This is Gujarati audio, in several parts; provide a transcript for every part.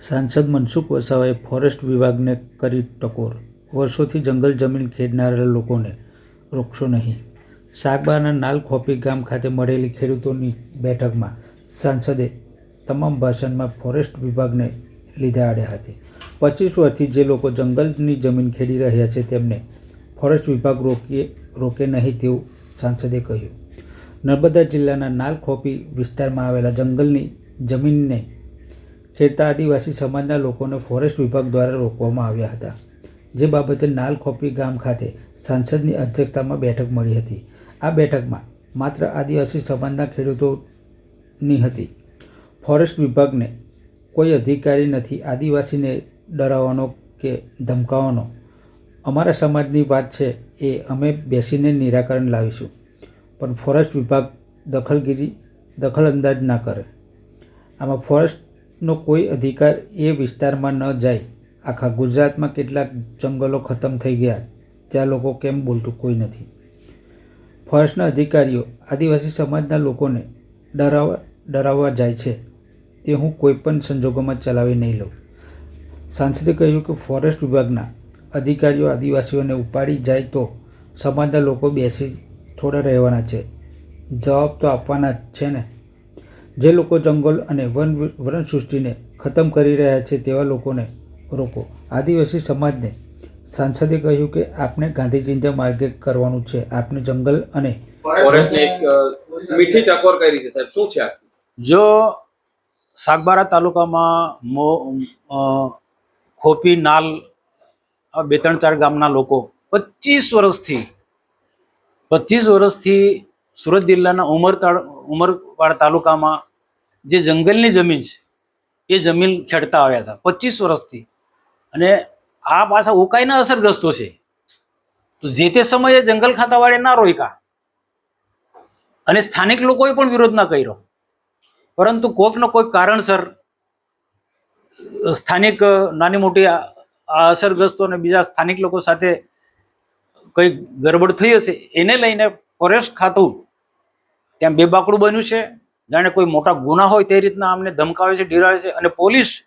સાંસદ મનસુખ વસાવાએ ફોરેસ્ટ વિભાગને કરી ટકોર. વર્ષોથી જંગલ જમીન ખેડનારા લોકોને રોકશો નહીં. સાગબાના નાલ ખોપી ગામ ખાતે મળેલી ખેડૂતોની બેઠકમાં સાંસદે તમામ ભાષણમાં ફોરેસ્ટ વિભાગને લીધા આડ્યા હતી પચીસ વર્ષથી જે લોકો જંગલની જમીન ખેડી રહ્યા છે તેમને ફોરેસ્ટ વિભાગ રોકીએ, રોકે નહીં તેવું સાંસદે કહ્યું. નર્મદા જિલ્લાના નાલ ખોપી વિસ્તારમાં આવેલા જંગલની જમીનને ખેડતા આદિવાસી સમાજના લોકોને ફોરેસ્ટ વિભાગ દ્વારા રોકવામાં આવ્યા હતા, જે બાબતે નાલ ખોપી ગામ ખાતે સાંસદની અધ્યક્ષતામાં બેઠક મળી હતી. આ બેઠકમાં માત્ર આદિવાસી સમાજના ખેડૂતોની હતી. ફોરેસ્ટ વિભાગને કોઈ અધિકારી નથી, આદિવાસીને ડરાવવાનો કે ધમકાવવાનો. અમારા સમાજની વાત છે એ અમે બેસીને નિરાકરણ લાવીશું, પણ ફોરેસ્ટ વિભાગ દખલગીરી દખલ અંદાજ ના કરે. આમાં ફોરેસ્ટનો કોઈ અધિકાર એ વિસ્તારમાં ન જાય. આખા ગુજરાતમાં કેટલાક જંગલો ખતમ થઈ ગયા ત્યાં લોકો કેમ બોલતું કોઈ નથી. ફોરેસ્ટના અધિકારીઓ આદિવાસી સમાજના લોકોને ડરાવવા ડરાવવા જાય છે. તે હું કોઈ પણ સંજોગોમાં ચલાવી નહીં લઉં. સાંસદે કહ્યું કે ફોરેસ્ટ વિભાગના અધિકારીઓ આદિવાસીઓને ઉપાડી જાય તો સમાજના લોકો બેસી થોડા રહેવાના છે. જવાબ તો આપવાના જ છે ને. જે લોકો જંગલ અને વન વન સૃષ્ટિને ખતમ કરી રહ્યા છે તેવા લોકોને રોકો. આદિવાસી સમાજને સાંસદે કહ્યું કે આપણે ગાંધીજીના માર્ગે કરવાનું છે. આપણે જંગલ અને મીઠી ટકોર કરી છે સાહેબ. શું છે જો સાગબારા તાલુકામાં મો અ, ખોપી નાલ બે ત્રણ ચાર ગામના લોકો પચીસ વર્ષથી પચીસ વર્ષથી સુરત જિલ્લાના ઉમર ઉમરવાડ તાલુકામાં જે જંગલની જમીન છે, એ જમીન ખેડતા આવ્યા હતા પચીસ વર્ષથી. અને આ પાછા ઉકાઈના અસરગ્રસ્તો છે. તો જે તે સમયે જંગલ ખાતાવાળે ના રોક્યા. અને સ્થાનિક લોકોએ પણ વિરોધ ના કર્યો. પરંતુ કોઈકનો કોઈક કારણસર, સ્થાનિક, નાની મોટી અસરગ્રસ્તો અને બીજા સ્થાનિક લોકો સાથે કંઈક ગરબડ થઈ હશે, એને લઈને ફોરેસ્ટ ખાતું ત્યાં બેબાકડું બન્યું છે. જાણે કોઈ મોટા ગુના હોય તે રીતના અમને ધમકાવે છે, ડરાવે છે. અને પોલીસ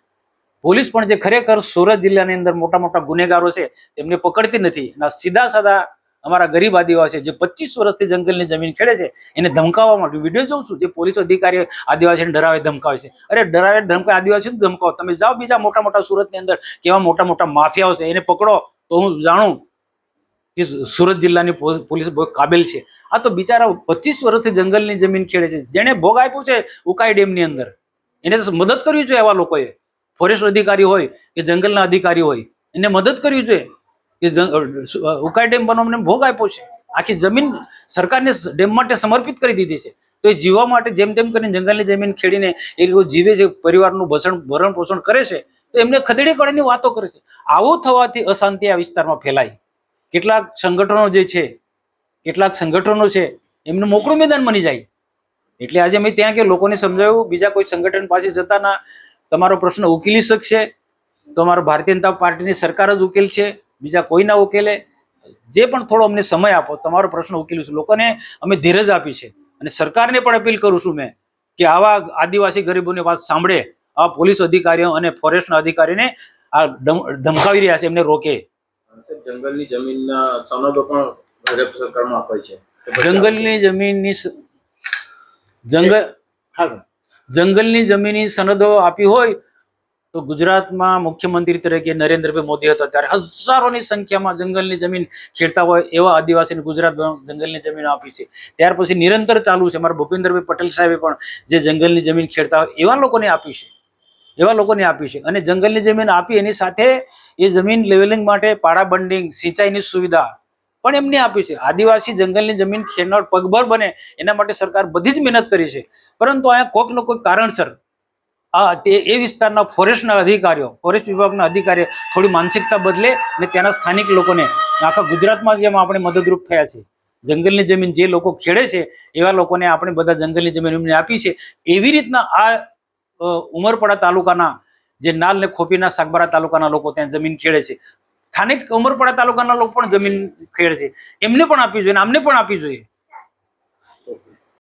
પોલીસ પણ જે ખરેખર સુરત જિલ્લાની અંદર મોટા મોટા ગુનેગારો છે, તેમને પકડતી નથી. અને સીધા સાદા અમારા ગરીબ આદિવાસી જે પચીસ વર્ષથી જંગલની જમીન ખેડે છે, એને ધમકાવવા માટે વીડિયો જોઉં છું, જે પોલીસ અધિકારી આદિવાસીને ડરાવે, ધમકાવે છે. અરે, ડરાવે, ધમકાવે આદિવાસી ધમકાવો. તમે જાઓ બીજા મોટા મોટા સુરતની અંદર કેવા મોટા મોટા માફિયાઓ છે, એને પકડો. તો હું જાણું કે સુરત જિલ્લાની પોલીસ કાબેલ છે. આ તો બિચારા પચીસ વર્ષથી જંગલની જમીન ખેડે છે. જેણે ભોગ આપ્યું છે ઉકાઈ ડેમની અંદર. એને મદદ કરવી જોઈએ એવા લોકોએ. ફોરેસ્ટ અધિકારી હોય કે જંગલના અધિકારી હોય, એને મદદ કરવી જોઈએ કે ઉકાઈ ડેમ બનાવવાનો ભોગ આપ્યો છે. આખી જમીન સરકારને ડેમ માટે સમર્પિત કરી દીધી છે. તો એ જીવવા માટે જેમ તેમ કરીને જંગલની જમીન ખેડીને એ લોકો જીવે છે, પરિવારનું ભસણ, ભરણ પોષણ કરે છે, તો એમને ખદેડી કળીની વાતો કરે છે. આવું થવાથી અશાંતિ આ વિસ્તારમાં ફેલાય. કેટલાક સંગઠનો જે છે, કેટલાક સંગઠનો છે, એમનું મોકળું મેદાન બની જાય. એટલે આજે મેં ત્યાં કે લોકોને સમજાવ્યું, બીજા કોઈ સંગઠન પાસે જતા ના, તમારો પ્રશ્ન ઉકેલી શકશે. તમારો ભારતીય જનતા પાર્ટીની સરકાર જ ઉકેલ છે, બીજા કોઈ ના ઉકેલે. જે પણ થોડો અમને સમય આપો, તમારો પ્રશ્ન ઉકેલીશું લોકોને અમે ધીરજ આપી છે. અને સરકારને પણ અપીલ કરું છું મેં કે આવા આદિવાસી ગરીબોની વાત સાંભળે. આ પોલીસ અધિકારીઓ અને ફોરેસ્ટના અધિકારીને આ ધમકાવી રહ્યા છે, એમને રોકે. જંગલની જમીનના સનદો પણ ભાજપ સરકારમાં અપાય છે. જંગલની જમીનની જંગલ જંગલની જમીનની સનદો આપી હોય તો ગુજરાતમાં મુખ્યમંત્રી તરીકે નરેન્દ્રભાઈ મોદી હતા ત્યારે હજારોની સંખ્યામાં જંગલની જમીન ખેડતા હોય એવા આદિવાસીને ગુજરાત જંગલની જમીન આપી છે. ત્યાર પછી નિરંતર ચાલુ છે. મારા ભૂપેન્દ્રભાઈ પટેલ સાહેબે પણ જે જંગલની જમીન ખેડતા હોય એવા લોકોને આપી છે. એવા લોકોને આપી છે. અને જંગલની જમીન આપી, એની સાથે એ જમીન લેવલિંગ માટે પાડા બંડિંગ, સિંચાઈની સુવિધા પણ એમને આપી છે. આદિવાસી જંગલની જમીન ખેડનાર પગભર બને, એના માટે સરકાર બધી જ મહેનત કરી છે. પરંતુ અહીંયા કોઈક ને કોઈક કારણસર આ તે એ વિસ્તારના ફોરેસ્ટના અધિકારીઓ ફોરેસ્ટ વિભાગના અધિકારીઓ થોડી માનસિકતા બદલે અને ત્યાંના સ્થાનિક લોકોને આખા ગુજરાતમાં જેમ આપણે મદદરૂપ થયા છે. જંગલની જમીન જે લોકો ખેડે છે, એવા લોકોને આપણે બધા જંગલની જમીન એમને આપી છે. એવી રીતના આ ઉમરપાડા તાલુકાના જે નાલ ને ખોપીના સાગબારા તાલુકાના લોકો ત્યાં જમીન ખેડે છે. સ્થાનિક ઉમરપાડા તાલુકાના લોકો પણ જમીન ખેડે છે. એમને પણ આપવી જોઈએ આમને પણ આપવી જોઈએ.